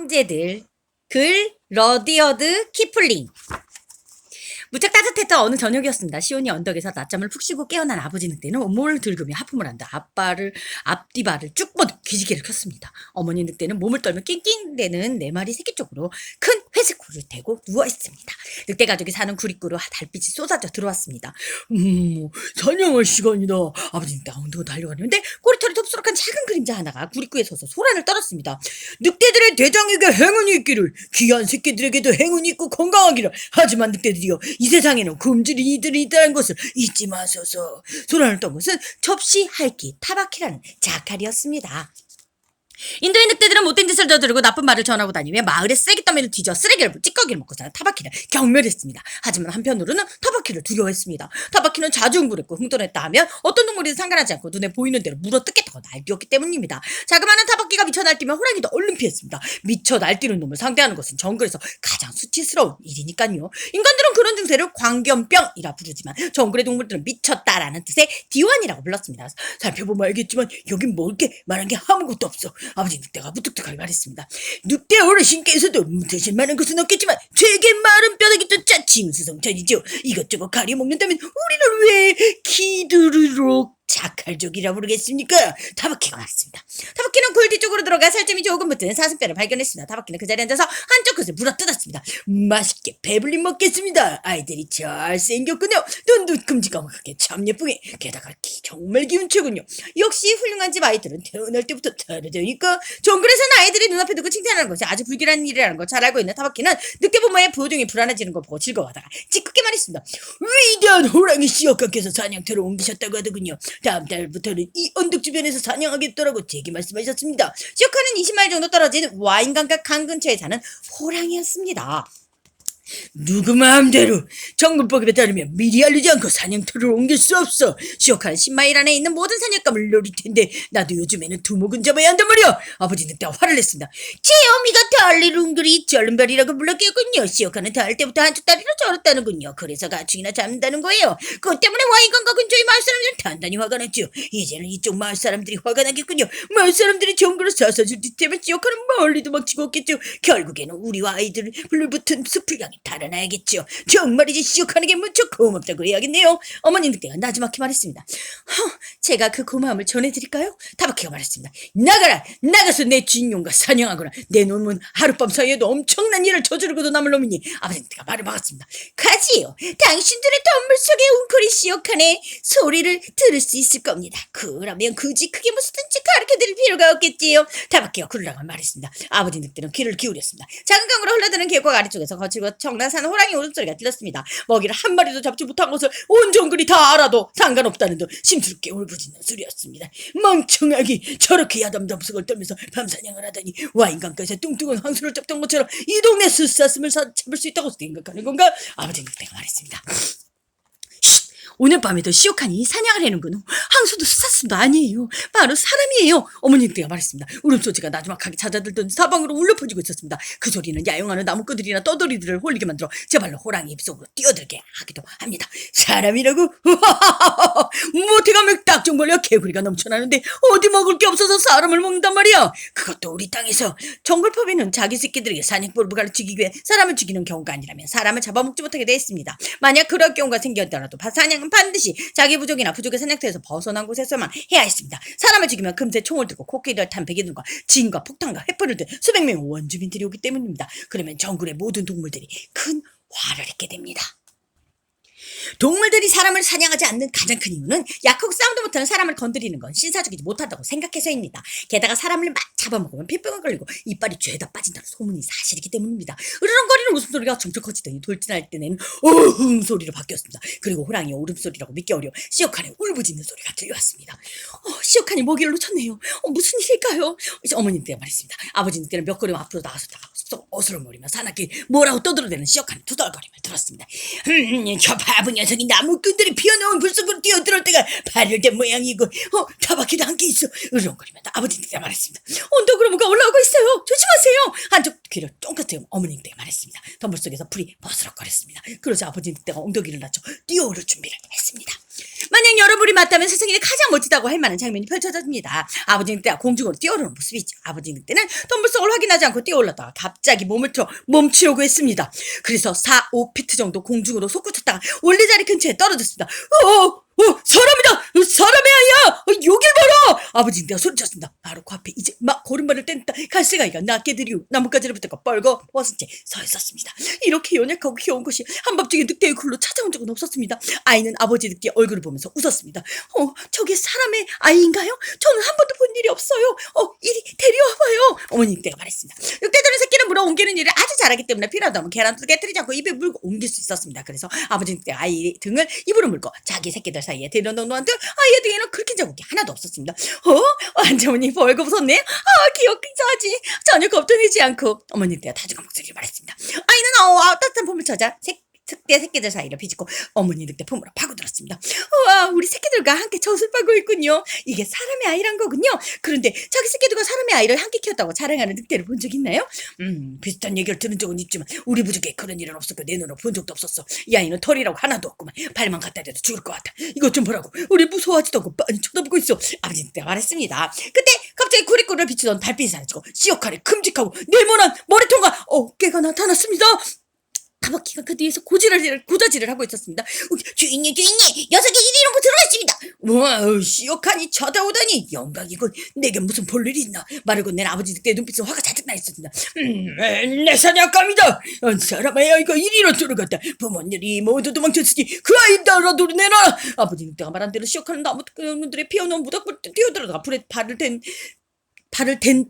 형제들 글 러디어드 키플링 무척 따뜻했던 어느 저녁이었습니다. 시온이 언덕에서 낮잠을 푹 쉬고 깨어난 아버지 늑대는 온몸을 들그며 하품을 한다. 앞발을 앞뒤발을 쭉 뻗어 기지개를 켰습니다. 어머니 늑대는 몸을 떨며 낑낑대는 네 마리 새끼 쪽으로 큰 회색 굴을 대고 누워 있습니다. 늑대 가족이 사는 구리구로 달빛이 쏟아져 들어왔습니다. 음, 사냥할 시간이다. 아버지 늑대가 엉덩이 달려가는데 꼬리털이 톱수룩한 작은 그림자 하나가 구리구에 서서 소란을 떨었습니다. 늑대들의 대장에게 행운이 있기를 귀한 새끼들에게도 행운이 있고 건강하기를 하지만 늑대들이여 이 세상에는 굶주린 이들이 있다는 것을 잊지 마소서 소란을 떤 것은 접시 할기 타바키라는 자칼이었습니다. 인도의 늑대들은 못된 짓을 저지르고 나쁜 말을 전하고 다니며 마을의 쓰레기 더미를 뒤져 쓰레기를 찌꺼기를 먹고 사는 타바키를 경멸했습니다. 하지만 한편으로는 타바키를 두려워했습니다. 타바키는 자주 흥분했고 흥분했다 하면 어떤 동물이든 상관하지 않고 눈에 보이는 대로 물어 뜯겠다고 날뛰었기 때문입니다. 자그마한 타바키가 미쳐 날뛰면 호랑이도 얼른 피했습니다. 미쳐 날뛰는 놈을 상대하는 것은 정글에서 가장 수치스러운 일이니까요. 인간들은 그런 증세를 광견병이라 부르지만 정글의 동물들은 미쳤다라는 뜻의 디완이라고 불렀습니다. 살펴보면 알겠지만 여긴 먹을 게 말한 게 아무것도 없어. 아버지 늑대가 무뚝뚝하게 말했습니다. 늑대 어르신께서도 드실 만한 것은 없겠지만 제게 마른 뼈다귀 또 짜침수성찬이죠. 이것저것 가려 먹는다면 우리를 왜 기두르록 자칼족이라 부르겠습니까? 타바키가 말했습니다. 타바키는 굴 뒤쪽으로 들어가 살점이 조금 붙은 사슴뼈를 발견했습니다. 타바키는 그 자리에 앉아서 한쪽 끝을 물어 뜯었습니다. 맛있게 배불리 먹겠습니다. 아이들이 잘생겼군요. 눈도 큼직하게 참 예쁘게. 게다가 기, 정말 기운차군요. 역시 훌륭한 집 아이들은 태어날 때부터 다르다니까. 정글에서는 아이들이 눈앞에 두고 칭찬하는 것이 아주 불길한 일이라는 걸 잘 알고 있는 타바키는 늦게 부모의 부종이 불안해지는 걸 보고 즐거워하다가 찌끄게 말했습니다. 위대한 호랑이 시어카께서 사냥터로 옮기셨다고 하더군요. 다음 달부터는 이 언덕 주변에서 사냥하겠다라고 제게 말씀하셨습니다. 시어카는 20마일 정도 떨어진 와인강가 강 근처에 사는 호랑이였습니다. 누구 마음대로 정글법에 따르면 미리 알리지 않고 사냥터를 옮길 수 없어. 시오카는 10마일 안에 있는 모든 사냥감을 노릴 텐데 나도 요즘에는 두목은 잡아야 한단 말이야. 아버지 늑대가 화를 냈습니다. 제 어미가 달리를 웅그리 절름별이라고 불렀겠군요. 시오카는 달 때부터 한쪽 다리로 절었다는군요. 그래서 가축이나 잡는다는 거예요. 그것 때문에 와인강가 근처의 마을 사람들은 단단히 화가 났죠. 이제는 이쪽 마을 사람들이 화가 나겠군요. 마을 사람들이 정글을 사사줄 뒷태면 시오카는 멀리 도망치고 없겠죠. 결국에는 우리와 아이들을 불붙은 숲을 향해 달아나야겠죠. 정말이지 시옥하는 게 무척 고맙다고 해야겠네요. 어머니 늑대가 나지막히 말했습니다. 허, 제가 그 고마움을 전해드릴까요? 타바키가 말했습니다. 나가라! 나가서 내 주인용과 사냥하거나 내 놈은 하룻밤 사이에도 엄청난 일을 저지르고도 남을 놈이니 아버지 늑대가 말을 막았습니다. 가지요. 당신들의 덤물 속에 웅크리 시옥하네 소리를 들을 수 있을 겁니다. 그러면 굳이 크게 무엇든지 가르쳐드릴 필요가 없겠지요. 타바키가 굴러가 말했습니다. 아버지 늑대는 귀를 기울였습니다. 작은 강으로 흘러드는 계곡 아래쪽에서 거칠고 청란산 호랑이 울음소리가 들렸습니다. 먹이를 한 마리도 잡지 못한 것을 온 정글이 다 알아도 상관없다는 듯 심스럽게 울부짖는 소리였습니다. 멍청하기 저렇게 야담담석을 떨면서 밤사냥을 하다니 와인강가에서 뚱뚱한 황소를 잡던 것처럼 이 동네 숫사슴을 사- 잡을 수 있다고 생각하는 건가? 아버지 늑대가 말했습니다. 쉿! 오늘 밤에도 시오칸이 사냥을 해는군. 항소도 수사슴도 아니에요. 바로 사람이에요. 어머니 늑대가 말했습니다. 울음소리가 나지막하게 찾아들던 사방으로 울려 퍼지고 있었습니다. 그 소리는 야영하는 나무꾼들이나 떠돌이들을 홀리게 만들어 제 발로 호랑이 입속으로 뛰어들게 하기도 합니다. 사람이라고? 못해가면 딱정 벌려 개구리가 넘쳐나는데 어디 먹을 게 없어서 사람을 먹는단 말이야. 그것도 우리 땅에서 정글법에는 자기 새끼들에게 사냥법을 가르치기 위해 사람을 죽이는 경우가 아니라면 사람을 잡아먹지 못하게 돼 있습니다. 만약 그럴 경우가 생겼더라도 바- 사냥은 반드시 자기 부족이나 부족의 사냥터에서 벗어난 곳에서만 해야 했습니다. 사람을 죽이면 금세 총을 들고 코끼리를 탄 백인들과 진과 폭탄과 횃불을 든 수백 명의 원주민들이 오기 때문입니다. 그러면 정글의 모든 동물들이 큰 화를 입게 됩니다. 동물들이 사람을 사냥하지 않는 가장 큰 이유는 싸움도 못하는 사람을 건드리는 건 신사적이지 못하다고 생각해서입니다. 게다가 사람을 막 잡아먹으면 폐병을 걸리고 이빨이 죄다 빠진다는 소문이 사실이기 때문입니다. 으르렁거리는 웃음소리가 점점 커지더니 돌진할 때는 어흥 소리로 바뀌었습니다. 그리고 호랑이의 울음소리라고 믿기 어려워 시오칸의 울부짖는 소리가 들려왔습니다. 어, 시오칸이 먹이를 놓쳤네요. 어, 무슨 일일까요? 이제 어머님 때가 말했습니다. 아버지는 때는 몇 걸음 앞으로 나가셨다가 쏙 어스름거리며 사납게 뭐라고 떠들어대는 시오칸의 투덜거림을 들었습니다. 음, 저 바보 녀석이 나무꾼들이 피어놓은 불속으로 뛰어들어올 때가 발열된 모양이고 어, 타바키도 함께 있어 으렁거리며 아버지한테 말했습니다. 언덕으로 뭐가 올라오고 있어요. 조심하세요. 한쪽 귀를 쫑긋 세운 어머니 늑대가 말했습니다. 덤불 속에서 불이 버스럭거렸습니다. 그러자 아버지 늑대가 엉덩이를 낮춰 뛰어오를 준비를 했습니다. 만약 여러분이 맞다면 세상에 가장 멋지다고 할 만한 장면이 펼쳐집니다. 아버지 늑대가 공중으로 뛰어오르는 모습이 있죠. 아버지 늑대는 덤불속을 확인하지 않고 뛰어올랐다가 갑자기 몸을 틀어 멈추려고 했습니다. 그래서 4, 5피트 정도 공중으로 솟구쳤다가 원래 자리 근처에 떨어졌습니다. 어, 어, 사람이다! 사람의 아이야! 어, 여길 봐라! 아버지 늑대가 소리쳤습니다. 바로 그 앞에 이제 막 걸음발을 뗀다 갈색아이가 낮게 들이우 나뭇가지를 붙들고 뻘거 벗은 채 서 있었습니다. 이렇게 연약하고 귀여운 것이 한밤중에 늑대의 굴로 찾아온 적은 없었습니다. 아이는 아버지 늑대의 얼굴을 보면서 웃었습니다. 어, 저게 사람의 아이인가요? 저는 한 번도 본 일이 없어요. 어, 이리 데려와봐요. 어머니 늑대가 말했습니다. 늑대들은 새끼를 물어 옮기는 일을 아주 잘하기 때문에 필요하다면 계란도 깨뜨리지 않고 입에 물고 옮길 수 있었습니다. 그래서 아버지 늑대 아이 등을 입으로 물고 자기 새끼들 사이에 한들 아이의 등에는 긁힌 자국이 하나도 없었습니다. 어? 완전히 벌거 웃었네? 아, 귀엽기도 하지. 전혀 겁도 내지 않고 늑대가 다정한 목소리로 말했습니다. 아이는 어, 아, 따뜻한 품을 찾아 새, 늑대 새끼들 사이를 비집고 어머니 늑대 품으로 파고들었습니다. 우와, 우리 새끼들과 함께 젖을 빨고 있군요. 이게 사람의 아이란 거군요. 그런데 자기 새끼들과 사람의 아이를 함께 키웠다고 자랑하는 늑대를 본 적 있나요? 음, 비슷한 얘기를 들은 적은 있지만 우리 부족에 그런 일은 없었고 내 눈으로 본 적도 없었어. 이 아이는 털이라고 하나도 없구만. 발만 갖다 대도 죽을 것 같아. 이것 좀 보라고. 우리 무서워하지도 않고 빤히 쳐다보고 있어. 아버지 늑대가 말했습니다. 그때 갑자기 구리구리를 비추던 달빛이 사라지고 시어칼의 큼직하고 네모난 머리통과 어깨가 나타났습니다. 타바키가 그 뒤에서 고지랄을 고다지를 하고 있었습니다. 어, 주인님 주인님 녀석이 이리 놓고 들어갔습니다. 와 시어칸이 쳐다오다니 영광이군. 내게 무슨 볼 일이 있나? 말하고 내 아버지 늑대 눈빛은 화가 잔뜩 나 있었습니다. 음, 에, 내 사냥감이다. 어, 사람의 아이가 이리로 들어갔다. 부모님이 모두 도망쳤으니 그 아이 따라도 내놔. 아버지 늑대가 말한 대로 시어칸은 나무들의 피어놓은 무닥불 뛰어들어가 불에 발을 댄 발을 댄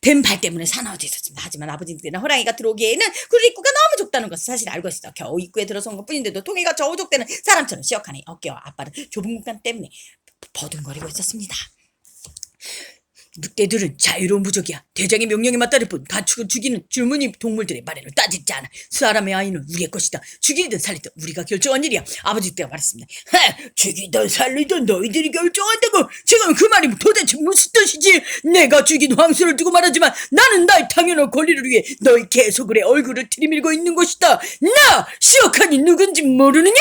된발 때문에 사나워져 있었습니다. 하지만 아버지 늑대는 호랑이가 들어오기에는 그 입구가 너무 좁다는 것을 사실 알고 있었다. 겨우 입구에 들어선 것 뿐인데도 통이가 저우족대는 사람처럼 시역하니 어깨와 앞발은 좁은 공간 때문에 버둥거리고 있었습니다. 늑대들은 자유로운 부족이야. 대장의 명령에 맞다를 뿐 가축을 죽이는 줄무늬 동물들의 말에는 따지지 않아. 사람의 아이는 우리의 것이다. 죽이든 살리든 우리가 결정한 일이야. 아버지 늑대가 말했습니다. 하, 죽이든 살리든 너희들이 결정한다고. 지금 그 말이 도대체 무슨 뜻이지? 내가 죽인 황수를 두고 말하지만 나는 나의 당연한 권리를 위해 너희 계속을의 얼굴을 들이밀고 있는 것이다. 나 시어칸이 누군지 모르느냐?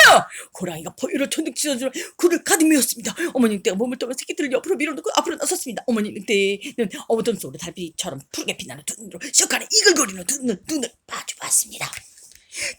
호랑이가 포유를 천둥 치더니 굴을 가득 메웠습니다. 어머니 늑대가 몸을 떠며 새끼들을 옆으로 밀어놓고 앞으로 나섰습니다. 어머니 늑대 는 어둠 속으로 달빛처럼 푸르게 빛나는 두 눈으로 시어칸의 이글거리는 두 눈, 눈을 마주봤습니다.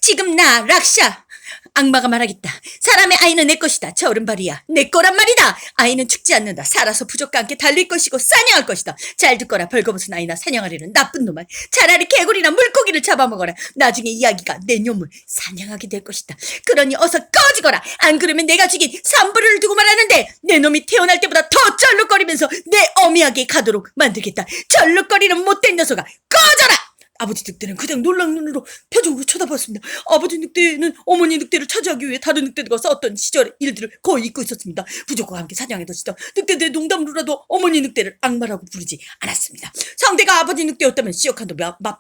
지금 나 락샤 악마가 말하겠다. 사람의 아이는 내 것이다. 저 오른발이야. 내 거란 말이다. 아이는 죽지 않는다. 살아서 부족과 함께 달릴 것이고 사냥할 것이다. 잘 듣거라. 벌거벗은 아이나 사냥하려는 나쁜 놈아. 차라리 개구리나 물고기를 잡아먹어라. 나중에 이야기가 내 놈을 사냥하게 될 것이다. 그러니 어서 꺼지거라. 안 그러면 내가 죽인 삼부를 두고 말하는데 내 놈이 태어날 때보다 더 쩔룩거리면서 내 어미하게 가도록 만들겠다. 쩔룩거리는 못된 녀석아. 꺼져라. 아버지 늑대는 그냥 놀란 눈으로 표정으로 쳐다봤습니다. 아버지 늑대는 어머니 늑대를 차지하기 위해 다른 늑대들과 싸웠던 시절의 일들을 거의 잊고 있었습니다. 부족과 함께 사냥하던 시절 늑대들의 농담으로라도 어머니 늑대를 악마라고 부르지 않았습니다. 상대가 아버지 늑대였다면 시역한도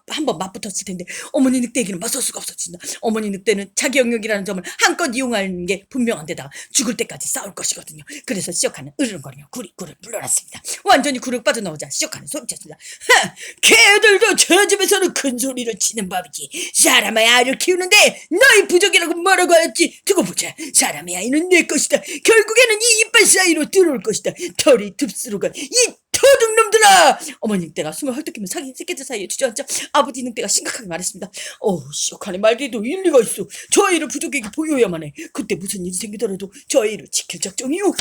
한번 맞붙었을 텐데 어머니 늑대에게는 맞설 수가 없었습니다. 어머니 늑대는 자기 영역이라는 점을 한껏 이용하는 게 분명한데다가 죽을 때까지 싸울 것이거든요. 그래서 시역하는 으르렁거리며 구리 굴을 불러놨습니다. 완전히 굴을 빠져나오자 시역하는 소리쳤습니다. 하! 걔들도 저 집에서는 큰 소리를 치는 법이지. 사람의 아이를 키우는데 너희 부족이라고 뭐라고 하였지? 두고 보자. 사람의 아이는 내 것이다. 결국에는 이 이빨 사이로 들어올 것이다. 털이 듭스로 간 이 도둑놈들아! 어머니 늑대가 숨을 헐떡이며 사기 새끼들 사이에 주저앉자 아버지 늑대가 심각하게 말했습니다. 어우, 시역하네 말기에도 일리가 있어. 저 아이를 부족에게 보여야만 해. 그때 무슨 일이 생기더라도 저 아이를 지킬 작정이요.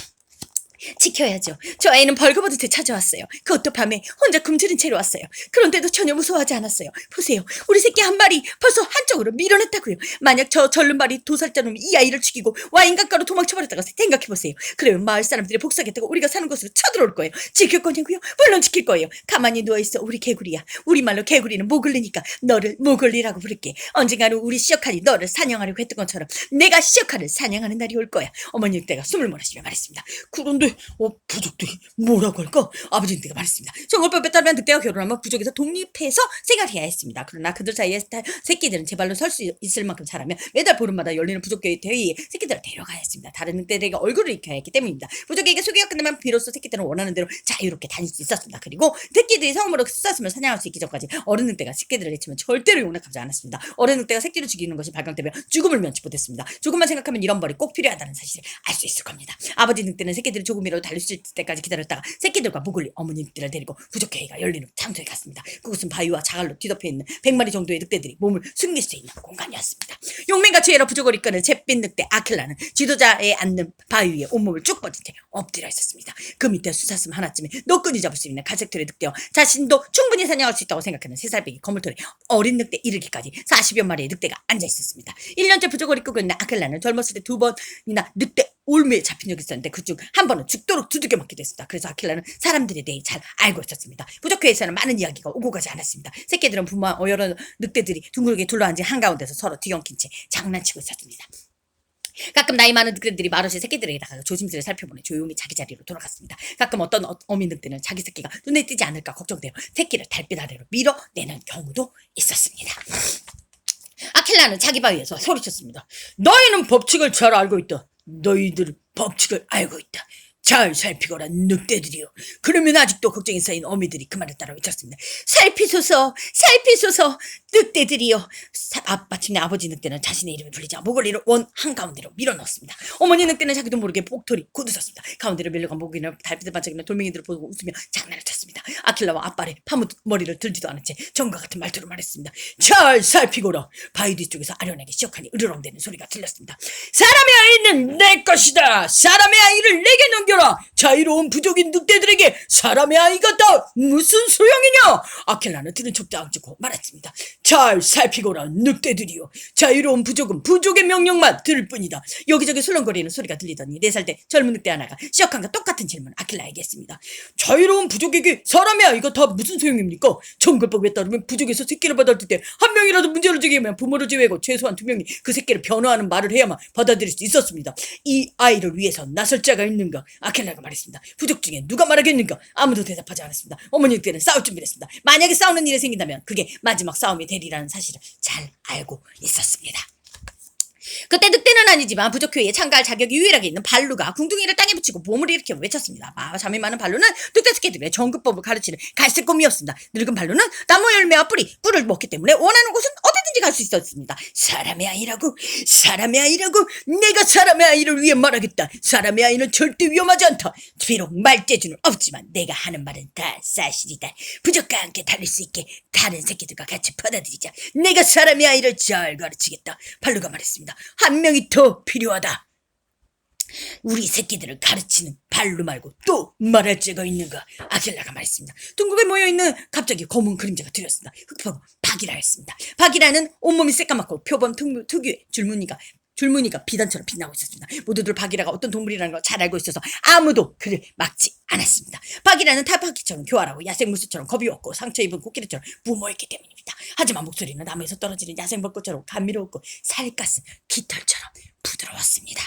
지켜야죠. 저 아이는 벌거벗은 찾아왔어요. 그것도 밤에 혼자 굶주린 채로 왔어요. 그런데도 전혀 무서워하지 않았어요. 보세요. 우리 새끼 한 마리 벌써 한쪽으로 밀어냈다고요. 만약 저 절름발이 도살자 놈이 이 아이를 죽이고 와인 가까로 도망쳐버렸다가 생각해보세요. 그러면 마을 사람들이 복사하겠다고 우리가 사는 곳으로 쳐들어올 거예요. 지킬 거냐고요? 물론 지킬 거예요. 가만히 누워있어. 우리 개구리야. 우리말로 개구리는 모글리니까 너를 모글리라고 부를게. 언젠가는 우리 시어칸이 너를 사냥하려고 했던 것처럼 내가 시어칸을 사냥하는 날이 올 거야. 어머니 늑대가 숨을 몰아쉬며 말했습니다. 그런데 어 부족들이 뭐라고 할까? 아버지 늑대가 말했습니다. 정글법에 따르면 늑대와 결혼하면 부족에서 독립해서 생활해야 했습니다. 그러나 그들 사이에 다- 새끼들은 제 발로 설 수 있을 만큼 자라면 매달 보름마다 열리는 부족교회 대회에 새끼들을 데려가야 했습니다. 다른 늑대들에게 얼굴을 익혀야 했기 때문입니다. 부족에게 소개가 끝나면 비로소 새끼들은 원하는 대로 자유롭게 다닐 수 있었습니다. 그리고 새끼들이 성으로 수사슴을 사냥할 수 있기 전까지 어른 늑대가 새끼들을 해치면 절대로 용납하지 않았습니다. 어른 늑대가 새끼를 죽이는 것이 발견되면 죽음을 면치 못했습니다. 조금만 생각하면 이런 벌이 꼭 필요하다는 사실을 알 수 있을 겁니다. 아버지 늑대는 새끼들이 조금 이라도 달릴 수 있을 때까지 기다렸다가 새끼들과 어머니 늑대를 데리고 부족회의가 열리는 장소에 갔습니다. 그곳은 바위와 자갈로 뒤덮여 있는 100마리 정도의 늑대들이 몸을 숨길 수 있는 공간이었습니다. 용맹같이 에러 부족을 이끄는 잿빛 늑대 아킬라는 지도자에 앉는 바위 위에 온몸을 쭉 뻗은 채 엎드려 있었습니다. 그 밑에 수사슴 하나쯤에 너끈히 잡을 수 있는 갈색털의 늑대와 자신도 충분히 사냥할 수 있다고 생각하는 세살배기 거물털의 어린 늑대 이르기까지 40여 마리의 늑대가 앉아 있었습니다. 1년째 부족을 이끌고 있는 아킬라는 젊었을 때 두 번이나 늑대 올매에 잡힌 적이 있었는데 그중 한 번은 죽도록 두들겨 맞기도 했습니다. 그래서 아킬라는 사람들에 대해 잘 알고 있었습니다. 부족회에서는 많은 이야기가 오고 가지 않았습니다. 새끼들은 부모와 여러 늑대들이 둥글게 둘러앉은 한가운데서 서로 뒤엉킨 채 장난치고 있었습니다. 가끔 나이 많은 늑대들이 마루시 새끼들에게다가 조심스레 살펴보내 조용히 자기 자리로 돌아갔습니다. 가끔 어떤 어- 어미 늑대는 자기 새끼가 눈에 띄지 않을까 걱정되어 새끼를 달빛 아래로 밀어내는 경우도 있었습니다. 아킬라는 자기 바위에서 소리쳤습니다. 너희는 법칙을 잘 알고 있다. 너희들은 법칙을 알고 있다. 잘 살피거라 늑대들이요. 그러면 아직도 걱정이 쌓인 어미들이 그 말을 따라 외쳤습니다. 살피소서, 살피소서, 늑대들이요. 사- 아, 마침내 아버지 늑대는 자신의 이름을 불리자 목걸이를 원 한가운데로 밀어넣었습니다. 어머니 늑대는 자기도 모르게 복털이 굳으셨습니다. 가운데로 밀려간 목이나 달빛을 반짝이는 돌멩이들을 보고 웃으며 장난을 쳤습니다. 아킬라와 아빠의 파묻 머리를 들지도 않은 채 정과 같은 말투로 말했습니다. 잘 살피거라. 바위 뒤쪽에서 아련하게 시역하니 으르렁대는 소리가 들렸습니다. 사람의 아이는 내 것이다. 사람의 아이를 내게 넘겨라. 자유로운 부족인 늑대들에게 사람의 아이가 다 무슨 소용이냐? 아킬라는 들은 척도 안 찍고 말했습니다. 잘 살피거라 늑대들이요. 자유로운 부족은 부족의 명령만 들을 뿐이다. 여기저기 술렁거리는 소리가 들리더니 네 살 때 젊은 늑대 하나가 시역한과 똑같은 질문 아킬라에게 했습니다. 자유로운 부족에게 사람의 아이가 다 무슨 소용입니까? 정글법에 따르면 부족에서 새끼를 받아들일 때한 명이라도 문제를 제기하면 부모를 제외하고 최소한 두 명이 그 새끼를 변호하는 말을 해야만 받아들일 수 있었습니다. 이 아이를 위해서 나설 자가 있는가? 아킬라가 말했습니다. 부족 중에 누가 말하겠는가? 아무도 대답하지 않았습니다. 어머니 늑대는 싸울 준비를 했습니다. 만약에 싸우는 일이 생긴다면 그게 마지막 싸움이 되리 라는 사실을 잘 알고 있었습니다. 그때 늑대는 아니지만 부족교회에 참가할 자격이 유일하게 있는 발루가 궁둥이를 땅에 붙이고 몸을 일으켜 외쳤습니다. 마, 잠이 많은 발루는 늑대 새끼들의 정급법을 가르치는 갈색곰이었습니다. 늙은 발루는 나무 열매와 뿌리, 꿀을 먹기 때문에 원하는 곳은 어디든지 갈 수 있었습니다. 사람의 아이라고, 사람의 아이라고, 내가 사람의 아이를 위해 말하겠다. 사람의 아이는 절대 위험하지 않다. 비록 말재주는 없지만 내가 하는 말은 다 사실이다. 부족과 함께 달릴 수 있게 다른 새끼들과 같이 받아들이자. 내가 사람의 아이를 잘 가르치겠다. 발루가 말했습니다. 한 명이 더 필요하다. 우리 새끼들을 가르치는 발로 말고 또 말할 자가 있는가? 아킬라가 말했습니다. 둥글게 모여있는 갑자기 검은 그림자가 들렸습니다. 흑파고 박이라였습니다. 박이라는 온몸이 새까맣고 표범 특- 특유의 줄무늬가 줄무늬가 비단처럼 빛나고 있었습니다. 모두들 박이라가 어떤 동물이라는 걸 잘 알고 있어서 아무도 그를 막지 않았습니다. 박이라는 타파키처럼 교활하고 야생무수처럼 겁이 없고 상처 입은 코끼리처럼 무모했기 때문입니다. 하지만 목소리는 나무에서 떨어지는 야생벚꽃처럼 감미로웠고 살갗은 깃털처럼 부드러웠습니다.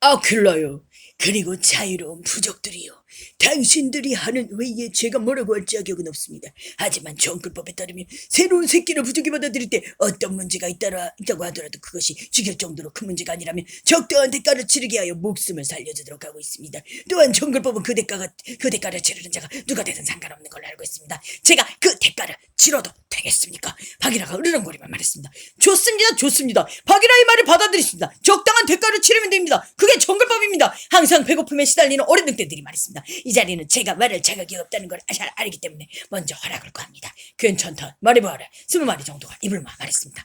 아킬라요. 그리고 자유로운 부족들이요. 당신들이 하는 회의에 제가 뭐라고 할 자격은 없습니다. 하지만 정글법에 따르면 새로운 새끼를 부족이 받아들일 때 어떤 문제가 있다라, 있다고 하더라도 그것이 죽일 정도로 큰 문제가 아니라면 적당한 대가를 치르게 하여 목숨을 살려주도록 하고 있습니다. 또한 정글법은 그 대가가 그 대가를 치르는 자가 누가 되든 상관없는 걸로 알고 있습니다. 제가 그 대가를 치러도 되겠습니까? 박이라가 으르렁거리며 말했습니다. 좋습니다, 좋습니다. 박이라의 말을 받아들이십니다. 적당한 대가를 치르면 됩니다. 그게 정글법입니다. 항상 배고픔에 시달리는 어린 늑대들이 말했습니다. 이 자리는 제가 말할 자격이 없다는 걸 잘 알기 때문에 먼저 허락을 구합니다. 괜찮다. 말해봐라. 스무 마리 정도가 입을 막 말했습니다.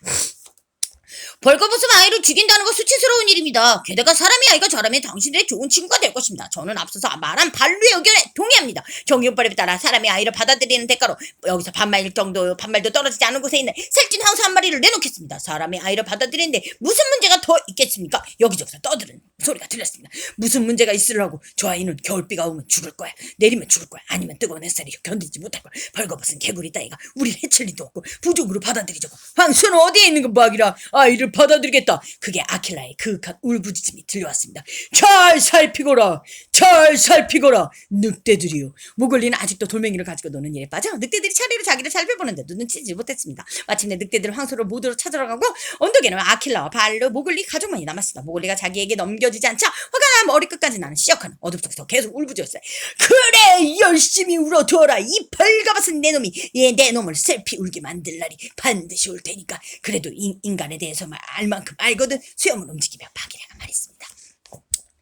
벌거 벗은 아이를 죽인다는 건 수치스러운 일입니다. 게다가 사람의 아이가 저라면 당신들의 좋은 친구가 될 것입니다. 저는 앞서서 말한 반루의 의견에 동의합니다. 정의원법에 따라 사람의 아이를 받아들이는 대가로 여기서 반마일 정도 반말도 떨어지지 않은 곳에 있는 살찐 황소 한 마리를 내놓겠습니다. 사람의 아이를 받아들이는데 무슨 문제가 더 있겠습니까? 여기저기서 떠드는 소리가 들렸습니다. 무슨 문제가 있으려고 저 아이는 겨울비가 오면 죽을 거야. 내리면 죽을 거야. 아니면 뜨거운 햇살이 견디지 못할 거야. 벌거벗은 개구리 따위가 우리를 해칠 리도 없고 부족으로 받아들이자고. 황소는 어디에 있는 건 박이라 아이를 받아들이겠다. 그게 아킬라의 그윽한 울부짖음이 들려왔습니다. 잘 살피거라. 잘 살피거라. 늑대들이요. 모글리는 아직도 돌멩이를 가지고 노는 일에 빠져 늑대들이 차례로 자기를 살펴보는데도 눈치지 못했습니다. 마침내 늑대들은 황소를 모두로 찾으러 가고 언덕에는 아킬라와 발로 모글리 가족만이 남았습니다. 모글리가 자기에게 넘겨주지 않자 화가 나 머리끝까지 나는 시역하는 어둠속에서 계속 울부짖었어요. 그래 열심히 울어둬라 이 벌가벗은 내 놈이 얘내 놈을 슬피 울게 만들 날이 반드시 올 테니까 그래도 인, 인간에 대해서 알 만큼 알거든 수염을 움직이며 박이라가 말했습니다.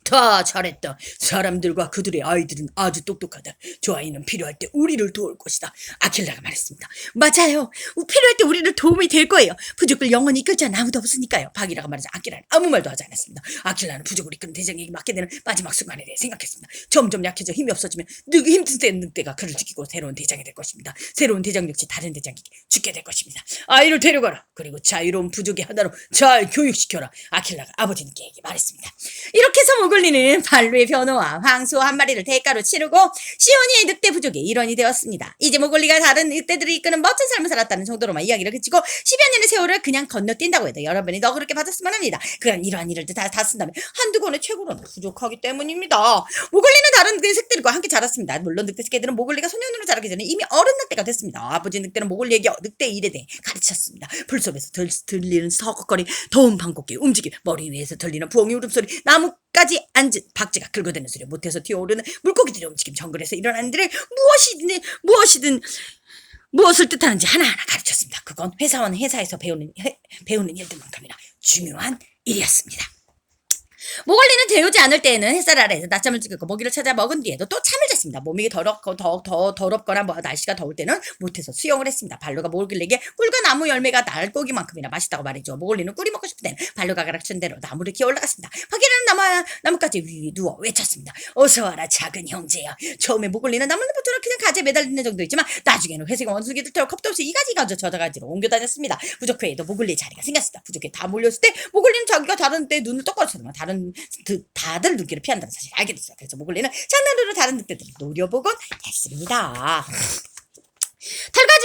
다 잘했다. 사람들과 그들의 아이들은 아주 똑똑하다. 저 아이는 필요할 때 우리를 도울 것이다. 아킬라가 말했습니다. 맞아요. 우- 필요할 때 우리를 도움이 될 거예요. 부족을 영원히 이끌 자는 아무도 없으니까요. 박이라가 말하자 아킬라는 아무 말도 하지 않았습니다. 아킬라는 부족을 이끄는 대장에게 맡게 되는 마지막 순간에 대해 생각했습니다. 점점 약해져 힘이 없어지면 늑, 힘든 센 늑대가 그를 죽이고 새로운 대장이 될 것입니다. 새로운 대장 역시 다른 대장에게 죽게 될 것입니다. 아이를 데려가라. 그리고 자유로운 부족의 하나로 잘 교육시켜라. 아킬라가 아버지님께 말했습니다. 이렇게 해서 모글리는 발로의 변호와 황소 한 마리를 대가로 치르고 시오니의 늑대 부족의 일원이 되었습니다. 이제 모글리가 다른 늑대들을 이끄는 멋진 삶을 살았다는 정도로만 이야기를 그치고 10여 년의 세월을 그냥 건너뛴다고 해도 여러분이 너그럽게 받았으면 합니다. 그런 이러한 일을 다, 다 쓴다면 한두 권의 최고로는 부족하기 때문입니다. 모글리는 다른 늑대 새들과 함께 자랐습니다. 물론 늑대 새끼들은 모글리가 소년으로 자라기 전에 이미 어른 늑대가 됐습니다. 아버지 늑대는 모글리에게 늑대 일에 대해 가르쳤습니다. 풀 속에서 들, 들리는 서걱거리, 더운 방귀 움직임, 머리 위에서 들리는 부엉이 울음소리, 나무 까지 앉은 박쥐가 긁어대는 소리, 못해서 튀어오르는 물고기들의 움직임, 정글에서 일어나는 일을 무엇이든 무엇이든 무엇을 뜻하는지 하나하나 가르쳤습니다. 그건 회사원 회사에서 배우는 해- 배우는 일들만큼이나 중요한 일이었습니다. 모글리는 재우지 않을 때에는 햇살 아래에서 낮잠을 찍고 먹이를 찾아 먹은 뒤에도 또 잠을 잤습니다. 몸이 더럽고 더, 더 더럽거나 뭐 날씨가 더울 때는 못해서 수영을 했습니다. 발로가 모글리에게 꿀과 나무 열매가 날고기만큼이나 맛있다고 말이죠. 모글리는 꿀이 먹고 싶을 때는 발로가 가르친 대로 나무를 기어 올라갔습니다. 파기라는 나무, 나무까지 위에 누워 외쳤습니다. 어서 와라 작은 형제야. 처음에 모글리는 나무늘보처럼 그냥 가지에 매달리는 정도였지만 나중에는 회색 원숭이들 태워 컵도 없이 이 가지 가져 저 가지로 옮겨 다녔습니다. 부족회에도 모글리의 자리가 생겼습니다. 부족회 다 몰렸을 때 모글리는 자기가 다른 때 눈을 똑바로 쳐다만 다른 그, 다들 눈길을 피한다는 사실을 알게 됐어요. 그래서 모글리는 장난으로 다른 늑대들을 노려보곤 했습니다.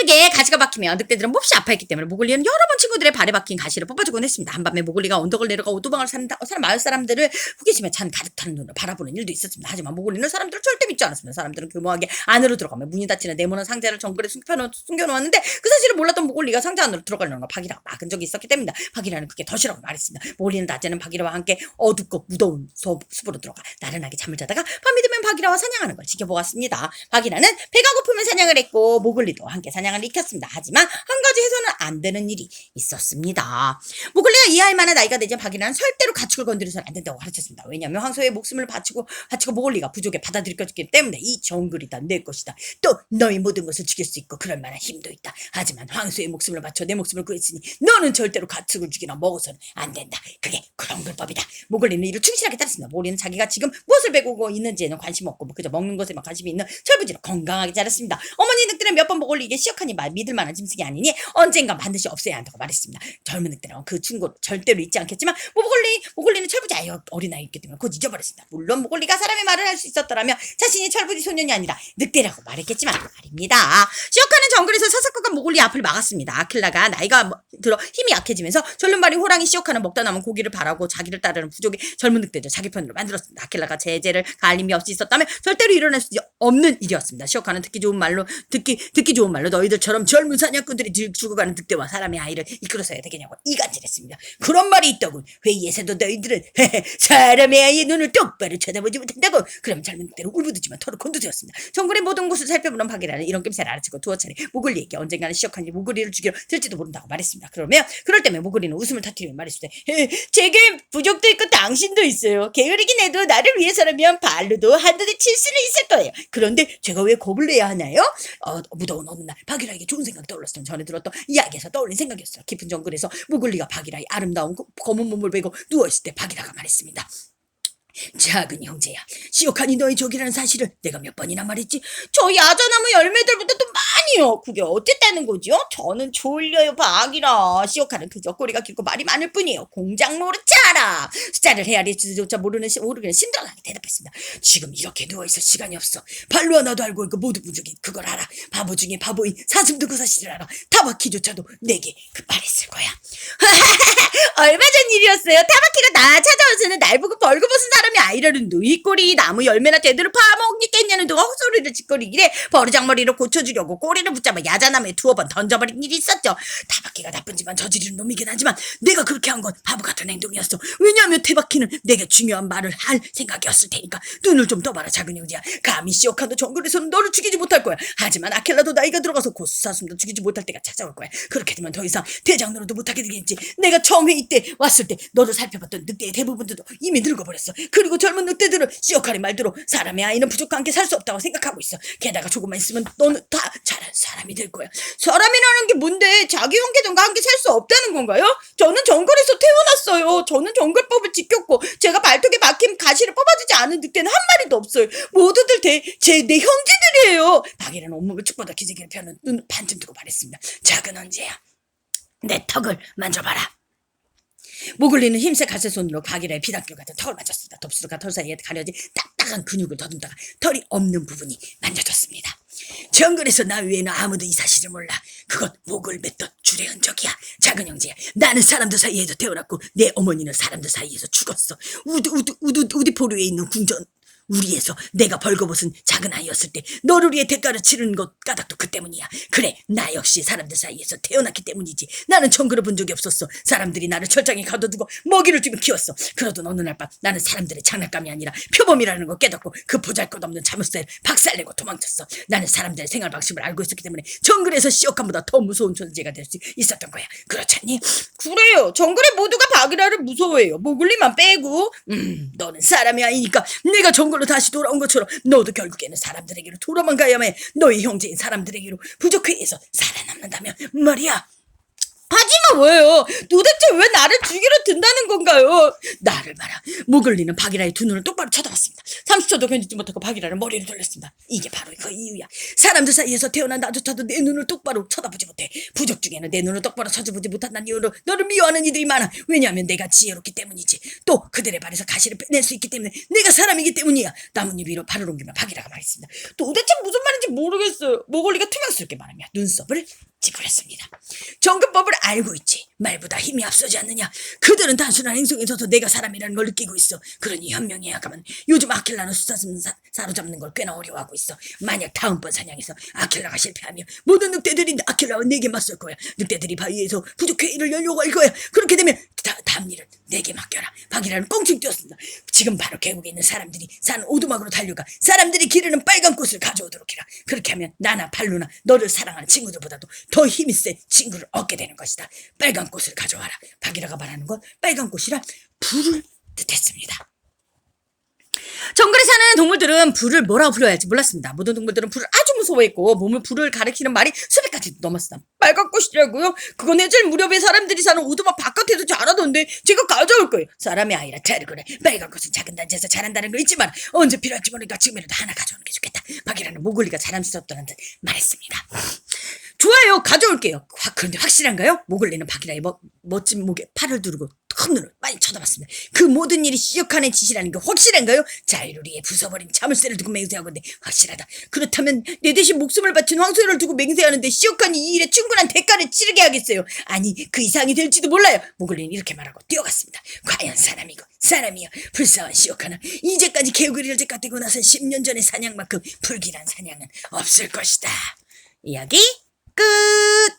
털가죽에 가시가 박히면 늑대들은 몹시 아파했기 때문에 모글리는 여러 번 친구들의 발에 박힌 가시를 뽑아주곤 했습니다. 한밤에 모글리가 언덕을 내려가 오두방을 사는, 사람 마을 사람들을 호기심에 찬 가득 타는 눈을 바라보는 일도 있었습니다. 하지만 모글리는 사람들을 절대 믿지 않았습니다. 사람들은 교묘하게 안으로 들어가며 문이 닫히는 네모난 상자를 정글에 숨겨놓, 숨겨놓았는데 그 사실을 몰랐던 모글리가 상자 안으로 들어가려는 걸 박이라가 막은 적이 있었기 때문입니다. 박이라는 그게 덫이라고 말했습니다. 모글리는 낮에는 박이라와 함께 어둡고 무더운 숲, 숲으로 들어가 나른하게 잠을 자다가 밤이 되면 박이라와 사냥하는 걸 지켜보았습니다. 박이라는 배가 고프면 사냥을 했고 모글리도 함께 사냥을 익혔습니다. 하지만 한 가지 해서는 안 되는 일이 있었습니다. 모글리가 이해할 만한 나이가 되자 박이라는 절대로 가축을 건드려서는 안 된다고 가르쳤습니다. 왜냐하면 황소의 목숨을 바치고 바치고 모글리가 부족에 받아들였기 때문에 이 정글이 다 내 것이다. 또 너희 모든 것을 죽일 수 있고 그럴 만한 힘도 있다. 하지만 황소의 목숨을 바쳐 내 목숨을 구했으니 너는 절대로 가축을 죽이나 먹어서는 안 된다. 그게 그런 불법이다. 모글리는 이를 충실하게 따랐습니다. 모글리는 자기가 지금 무엇을 배우고 있는지에는 관심 없고 뭐 그저 먹는 것에만 관심이 있는 철부지로 건강하게 자랐습니다. 어머니 늑대는 몇번 모글리에게 시역 말 믿을 만한 짐승이 아니니 언젠가 반드시 없애야 한다고 말했습니다. 젊은 늑대는 그 충고를 절대로 잊지 않겠지만 모글리 모글리는 철부지 아이 어린아이였기 때문에 곧 잊어버렸습니다. 물론 모글리가 사람의 말을 할 수 있었더라면 자신이 철부지 소년이 아니라 늑대라고 말했겠지만 말입니다. 시역하는 정글에서 사사건건 모글리 앞을 막았습니다. 아킬라가 나이가 뭐- 들어 힘이 약해지면서 절름발이 호랑이 시역하는 먹다 남은 고기를 바라고 자기를 따르는 부족의 젊은 늑대들 자기 편으로 만들었습니다. 아킬라가 제재를 힘이 없이 있었다면 절대로 일어날 수 없는 일이었습니다. 시역하는 듣기 좋은 말로 듣기 듣기 좋은 말로 너희들처럼 젊은 사냥꾼들이 들- 죽어가는 늑대와 사람의 아이를 이끌어서야 되겠냐고 이간질했습니다. 그런 말이 있더군. 회의에서도 너희들은 사람의 아이의 눈을 똑바로 쳐다보지 못한다고. 그럼 젊은 늑대는 울부짖지만 털을 곤두세웠습니다. 정글의 모든 곳을 살펴보는 박이라는 이런 낌새를 알아채고 두어 차례 모글리에게 언젠가는 시역한지 모글리를 죽이러 들지도 모른다고 말했습니다. 그러면 그럴 때면 모글리는 웃음을 터뜨리며 때 제게 부족도 있고 당신도 있어요. 게으르긴 해도 나를 위해서라면 발로도 한 대대 칠 수는 있을 거예요. 그런데 제가 왜 겁을 내야 하나요? 어, 무더운 어느 날 박이라에게 좋은 생각이 떠올랐어요. 전에 들었던 이야기에서 떠올린 생각이었어요. 깊은 정글에서 모글리가 박이라의 아름다운 그 검은 몸을 베고 누워있을 때 박이라가 말했습니다. 작은 형제야, 시오칸이 너의 적이라는 사실을 내가 몇 번이나 말했지? 저 야자나무 열매들보다 도 많이 아니요. 그게 어땠다는 거죠? 저는 졸려요, 박이라. 시오카는 그저 꼬리가 길고 말이 많을 뿐이에요. 공장 모르차라. 숫자를 헤아리지조차 모르는 시, 모르는 심드렁하게 대답했습니다. 지금 이렇게 누워있을 시간이 없어. 발로 하나도 알고 있고 모두 부족이 그걸 알아. 바보 중에 바보인 사슴도 그 사실을 알아. 타바키조차도 내게 그 말했을 거야. 얼마 전 일이었어요. 타바키가 나 찾아와서는 날 보고 벌거벗은 사람이 아이라는 누이 꼬리 나무 열매나 제대로 파먹겠냐는 둥 헛소리를 짓거리길래 버르장머리로 고쳐주려고 꼬리 를 붙잡아 야자나무에 두어 번 던져버린 일이 있었죠. 타바키가 나쁜 짓만 저지르는 놈이긴 하지만 내가 그렇게 한 건 바보 같은 행동이었어. 왜냐하면 타바키는 내게 중요한 말을 할 생각이었을 테니까 눈을 좀 떠봐라 작은 형제야. 감히 시오카도 정글에서는 너를 죽이지 못할 거야. 하지만 아켈라도 나이가 들어가서 고수사슴도 죽이지 못할 때가 찾아올 거야. 그렇게 되면 더 이상 대장로로도 못하게 되겠지. 내가 처음 회의 때 왔을 때 너를 살펴봤던 늑대의 대부분들도 이미 늙어버렸어. 그리고 젊은 늑대들은 시오카의 말대로 사람의 아이는 부족한 게 살 수 없다고 생각하고 있어. 게다가 조금만 있으면 너는 다 잘한 사람이 될 거야. 사람이라는 게 뭔데 자기 형제들과 함께 살수 없다는 건가요? 저는 정글에서 태어났어요. 저는 정글법을 지켰고 제가 발톱에 막힌 가시를 뽑아주지 않은 늑대는 한 마리도 없어요. 모두들 제내 형제들이에요. 박이라는 온몸을 축보다 기지개를 펴는 눈을 반쯤 뜨고 말했습니다. 작은 언제야. 내 턱을 만져봐라. 모글리는 힘세 가세 손으로 박이라의 비단길 같은 턱을 만졌습니다. 덥수룩한 털 사이에 가려진 딱딱한 근육을 더듬다가 털이 없는 부분이 만져졌습니다. 정글에서 나 외에는 아무도 이 사실을 몰라. 그건 목을 맺던 줄의 흔적이야. 작은 형제야. 나는 사람들 사이에서 태어났고 내 어머니는 사람들 사이에서 죽었어. 우드 우드 우드 우디포르에 있는 궁전 우리에서 내가 벌거벗은 작은 아이였을 때 너를 위해 대가를 치르는 것 까닭도 그 때문이야. 그래, 나 역시 사람들 사이에서 태어났기 때문이지. 나는 정글을 본 적이 없었어. 사람들이 나를 철장에 가둬두고 먹이를 주며 키웠어. 그러던 어느 날 밤 나는 사람들의 장난감이 아니라 표범이라는 걸 깨닫고 그 보잘것없는 자물쇠를 박살내고 도망쳤어. 나는 사람들의 생활 방식을 알고 있었기 때문에 정글에서 시옥함보다 더 무서운 존재가 될 수 있었던 거야. 그렇잖니? 그래요. 정글의 모두가 바기라를 무서워해요. 모글리만 빼고. 음, 너는 사람이 아니니까 내가 정글 로 다시 돌아온 것처럼 너도 결국에는 사람들에게로 돌아만 가야만 해. 너의 형제인 사람들에게로 부족해서 살아남는다면 말이야. 하지만 왜요? 도대체 왜 나를 죽이러 든다는 건가요? 나를 봐라. 모글리는 바기라의 두 눈을 똑바로 쳐다봤습니다. 30초도 견디지 못하고 바기라를 머리를 돌렸습니다. 이게 바로 그 이유야. 사람들 사이에서 태어난 나조차도 내 눈을 똑바로 쳐다보지 못해. 부족 중에는 내 눈을 똑바로 쳐다보지 못한다는 이유로 너를 미워하는 이들이 많아. 왜냐하면 내가 지혜롭기 때문이지. 또 그들의 발에서 가시를 빼낼 수 있기 때문에 내가 사람이기 때문이야. 나뭇잎 위로 발을 옮기며 바기라가 말했습니다. 도대체 무슨 말인지 모르겠어요. 모글리가 투명스럽게 말하며 눈썹을 찌푸렸습니다. 정근법을 알고 있지. 말보다 힘이 앞서지 않느냐. 그들은 단순한 행성에서도 내가 사람이라는 걸 느끼고 있어. 그러니 현명해야가만 요즘 아킬라는 수사슴 사, 사로잡는 걸 꽤나 어려워하고 있어. 만약 다음번 사냥에서 아킬라가 실패하면 모든 늑대들이 아킬라와 내게 맞설 거야. 늑대들이 바위에서 부족회의를 열려고 할 거야. 그렇게 되면 다, 다음 일은 내게 맡겨라. 박이라는 꽁칭 뛰었습니다. 지금 바로 계곡에 있는 사람들이 산 오두막으로 달려가 사람들이 기르는 빨간 꽃을 가져오도록 해라. 그렇게 하면 나나 발루나 너를 사랑하는 친구들보다도 더 힘이 센 친구를 얻게 되는 것이다. 빨간 꽃을 가져와라. 박이라가 말하는 건 빨간 꽃이라 불을 뜻했습니다. 정글에 사는 동물들은 불을 뭐라고 불러야 할지 몰랐습니다. 모든 동물들은 불을 아주 무서워했고 몸을 불을 가리키는 말이 수백 가지 넘었습니다. 빨간 꽃이라고요? 그건 해질 무렵에 사람들이 사는 오두막 바깥에도 자라던데 제가 가져올 거예요. 사람이 아니라 잘 그래. 빨간 꽃은 작은 단지에서 자란다는 거 있지만 언제 필요할지 모르니까 지금이라도 하나 가져오는 게 좋겠다. 박이라는 모글리가 자랑스럽다는 듯 말했습니다. 좋아요. 가져올게요. 확, 그런데 확실한가요? 모글리는 박이라의 멋, 멋진 목에 팔을 두르고 큰 눈을 많이 쳐다봤습니다. 그 모든 일이 시역한의 짓이라는 게 확실한가요? 위해 부숴버린 자물쇠를 두고 맹세하건데 확실하다. 그렇다면 내 대신 목숨을 바친 황소를 두고 맹세하는데 시역한이 이 일에 충분한 대가를 치르게 하겠어요. 아니 그 이상이 될지도 몰라요. 모글리는 이렇게 말하고 뛰어갔습니다. 과연 사람이고 사람이여 불쌍한 시역한은 이제까지 개구리를 제까떼고 나선 10년 전의 사냥만큼 불길한 사냥은 없을 것이다. 이야기 끝!